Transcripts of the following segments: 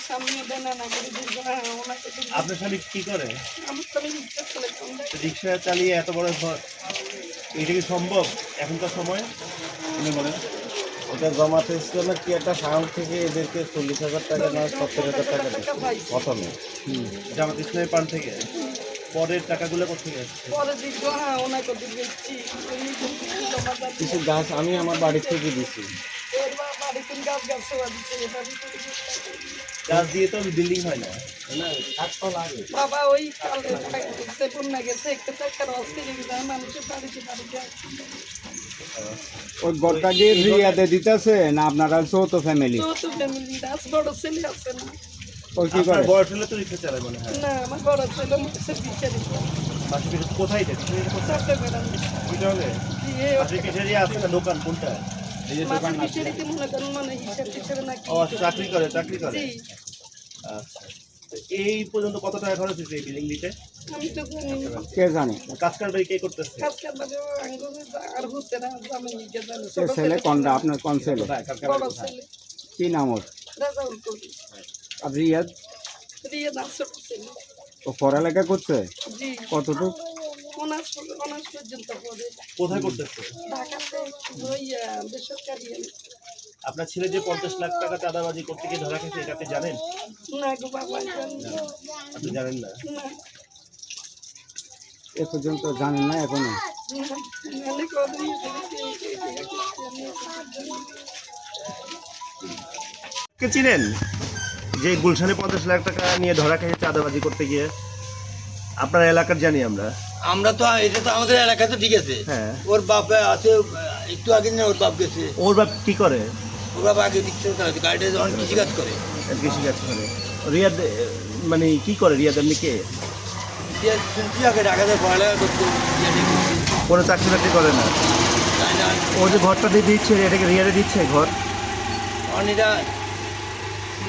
আমার করে ওনাকে আপনার স্বামী কি করে? আমার স্বামী রিক্সা চলে রিক্সা চালিয়ে এত বড় ঘর এটা কি সম্ভব? এখনকার সময়? আপনি বলেন এটা জমাতে এসছিল না কি একটা ফার্ম থেকে এদেরকে চল্লিশ হাজার টাকা না সত্তর হাজার টাকা প্রথমে। জামাত ইসলামের পান থেকে? পরের টাকাগুলো কোথেকে কিছু গাছ আমি আমার বাড়ি থেকে দিছি। গাছ দিয়ে তো বিল্ডিং হয় না। বাবা ওই বন্যা গেছে একটু মানুষের বাড়িতে বাড়িতে। দিতেছে না আপনারা যৌথ ফ্যামিলি যৌথ ফ্যামিলি আজ বড় ছেলে আছে না। ওই কি করে? বয়স হলে তো রিক্সা চালায় মনে হয়। না আমার বড় ছেলে মুখে বিচারি কোথায় যাচ্ছে চট্টগ্রাম কি হবে দিয়ে পাশে পিঠে আছে না দোকান কোনটা? মনে ও চাকরি করে চাকরি করে? আচ্ছা। এই পর্যন্ত কত টাকা খরচ হয়েছে এই বিল্ডিং দিতে। কে জানে? কে করতেছে? ছেলে কোনটা? আপনার কোন ছেলে? কি নাম ওর? আর রিয়াদ? ও পড়ালেখা করছে? জি। কতটুক? অনার্স অনার্স পর্যন্ত পড়ে। কোথায় করতেছে? ঢাকাতে ওই বেসরকারি আপনার ছেলে যে পঞ্চাশ লাখ টাকা চাঁদাবাজি করতে গিয়ে ধরা খেয়েছে এটা আপনি জানেন? না গো বাবা আপনি জানেন না? এ পর্যন্ত জানেন না এখনও। কে চিনেন? যে গুলশানে পঞ্চাশ লাখ টাকা নিয়ে ধরা খেয়েছে চাঁদাবাজি করতে গিয়ে। আপনার এলাকার জানি আমরা। আমরা তো এটা তো আমাদের এলাকাতে ঠিক আছে। হ্যাঁ। ওর বাপ আছে একটু আগে না ওর বাপ গেছে। ওর বাপ কি করে? ওর বাপ আগে রিক্সা চালাচ্ছে গাড়িটা যখন কৃষিকাজ করে। কৃষি কাজ করে। রিয়াদ মানে কি করে রিয়াদ এমনি কে? দিয়ে শুনছি আগে ঢাকাতে পড়ালেখা করতে। কোনো চাকরি বাকরি করে না? ও যে ঘরটা দিয়ে দিচ্ছে এটাকে রিয়াদে দিচ্ছে ঘর? তখন এটা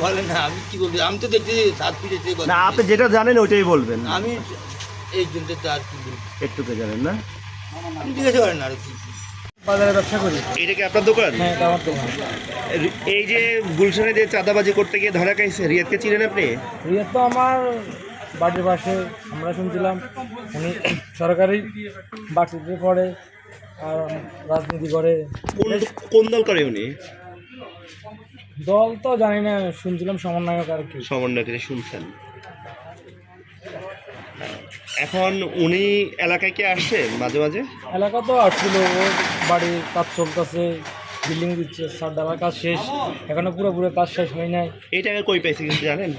বলে না আমি কি বলব? আমি তো দেখছি সাত ফিটেছে না আপনি যেটা জানেন ওইটাই বলবেন। আমি এই জন্য তো আর কি একটুকে জানেন না? জিজ্ঞাসা করেন আর কি বাজারে ব্যবসা করি। এটা কি আপনার দোকান? হ্যাঁ এটা আমার দোকান। এই যে গুলশানে যে চাঁদাবাজি করতে গিয়ে ধরা খাইছে রিয়াদকে চিনেন আপনি? রিয়া তো আমার বাড়ির পাশে আমরা শুনছিলাম উনি সরকারি বাড়িতে পড়ে আর রাজনীতি করে। কোন কোন দল করে উনি? দল তো জানি না শুনছিলাম সমন্বয়ক আর কি। সমন্বয় করে শুনছেন। এখন উনি এলাকায় কি আসছে মাঝে মাঝে? এলাকা তো আসছিল ওর বাড়ির কাজ চলতেছে বিল্ডিং দিচ্ছে সার কাজ শেষ এখনও পুরোপুরি কাজ শেষ হয় নাই। এই টাকা কই পাইছে কিছু জানেন?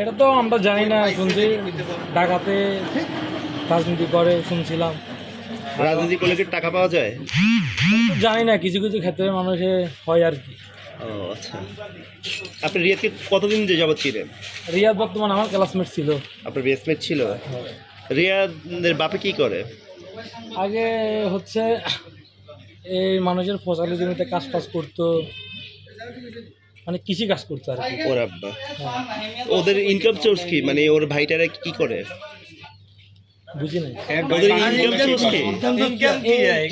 এটা তো আমরা জানি না শুনছি ঢাকাতে রাজনীতি করে শুনছিলাম। রাজনীতি করলে কি টাকা পাওয়া যায়? জানি না কিছু কিছু ক্ষেত্রে মানুষে হয় আর কি। ও আচ্ছা। আপনি রিয়াদকে কতদিন যে যাবত ছিলেন? রিয়াদ বর্তমান আমার ক্লাসমেট ছিল। আপনার বেসমেট ছিল? রিয়াদের বাপে কি করে? আগে হচ্ছে এই মানুষের ফসলি জমিতে কাজ টাজ করতো। মানে কৃষি কাজ করতো আর কি। ওর আব্বা। ওদের ইনকাম সোর্স কি? মানে ওর ভাইটারা কি করে? বুঝি নাই। ওদের ইনকাম সোর্স কি?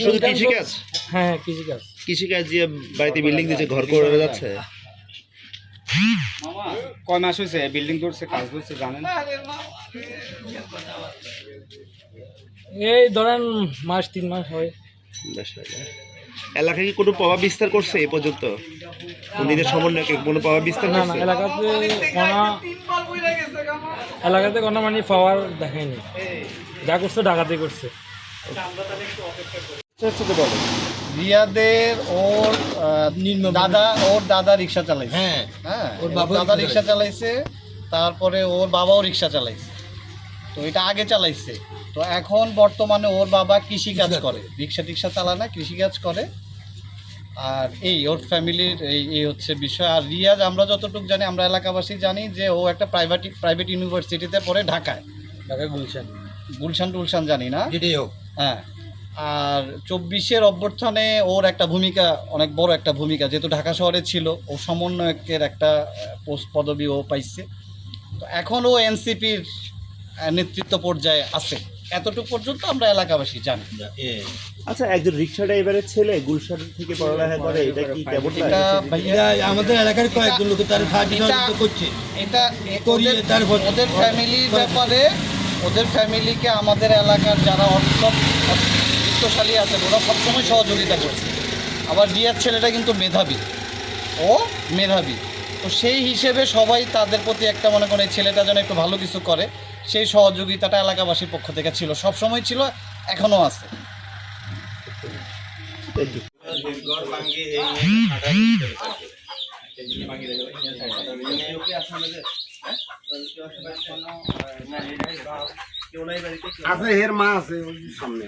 শুধু কৃষিকাজ? হ্যাঁ কৃষি কাজ কৃষিকাজ দিয়ে বাড়িতে বিল্ডিং দিচ্ছে ঘর করে যাচ্ছে? কয় মাস হয়েছে বিল্ডিং করছে কাজ করছে জানেন? এই ধরেন মাস তিন মাস হয়। এলাকায় কি কোনো প্রভাব বিস্তার করছে এ পর্যন্ত? উনিদের সমন্বয়কে কোনো প্রভাব বিস্তার না না এলাকাতে কোনো এলাকাতে কোনো মানে পাওয়ার দেখায়নি যা করছে ঢাকাতে করছে। রিয়াদের ওর আহ, দাদা ওর দাদা রিক্সা চালাইছে। হ্যাঁ। হ্যাঁ ওর দাদা রিক্সা চালাইছে তারপরে ওর বাবাও রিক্সা চালাইছে। তো এটা আগে চালাইছে। তো এখন বর্তমানে ওর বাবা কৃষি কাজ করে। রিক্সা টিক্সা চালায় না কৃষি কাজ করে। আর এই ওর ফ্যামিলির এই এই হচ্ছে বিষয়। আর রিয়াজ আমরা যতটুকু জানি আমরা এলাকাবাসী জানি যে ও একটা প্রাইভেট প্রাইভেট ইউনিভার্সিটিতে পড়ে ঢাকায়। ঢাকায় বলছেন গুলশান টুলশান জানি না। হ্যাঁ। আর চব্বিশের অভ্যর্থনে ওর একটা ভূমিকা অনেক বড় একটা ভূমিকা। যেহেতু ঢাকা শহরে ছিল ও সমন্বয়কের একটা পোস্ট পদবি ও পাইছে। তো এখন ও এনসিপির নেতৃত্ব পর্যায়ে আছে। এতটুকু পর্যন্ত আমরা এলাকাবাসী জানি। আচ্ছা একজন রিক্সা ড্রাইভারের ছেলে গুলশান থেকে পড়ালেখা করে এটা কি কেমন এটা ভাইয়া আমাদের এলাকার কয়েকজন লোক তার সাহায্য করছে। এটা করিয়ে ওদের- ফ্যামিলির ব্যাপারে ওদের ফ্যামিলিকে আমাদের এলাকার যারা অর্থ বিত্তশালী আছেন ওরা সবসময় সহযোগিতা করছে। আবার রিয়ার ছেলেটা কিন্তু মেধাবী। ও মেধাবী। তো সেই হিসেবে সবাই তাদের প্রতি একটা মনে করে এই ছেলেটা যেন একটু ভালো কিছু করে। সেই সহযোগিতাটা এলাকাবাসীর পক্ষ থেকে ছিল। সব সময় ছিল এখনও আছে। আছে এর মা আছে ওই সামনে।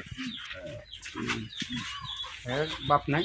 হ্যাঁ বাপ নাই?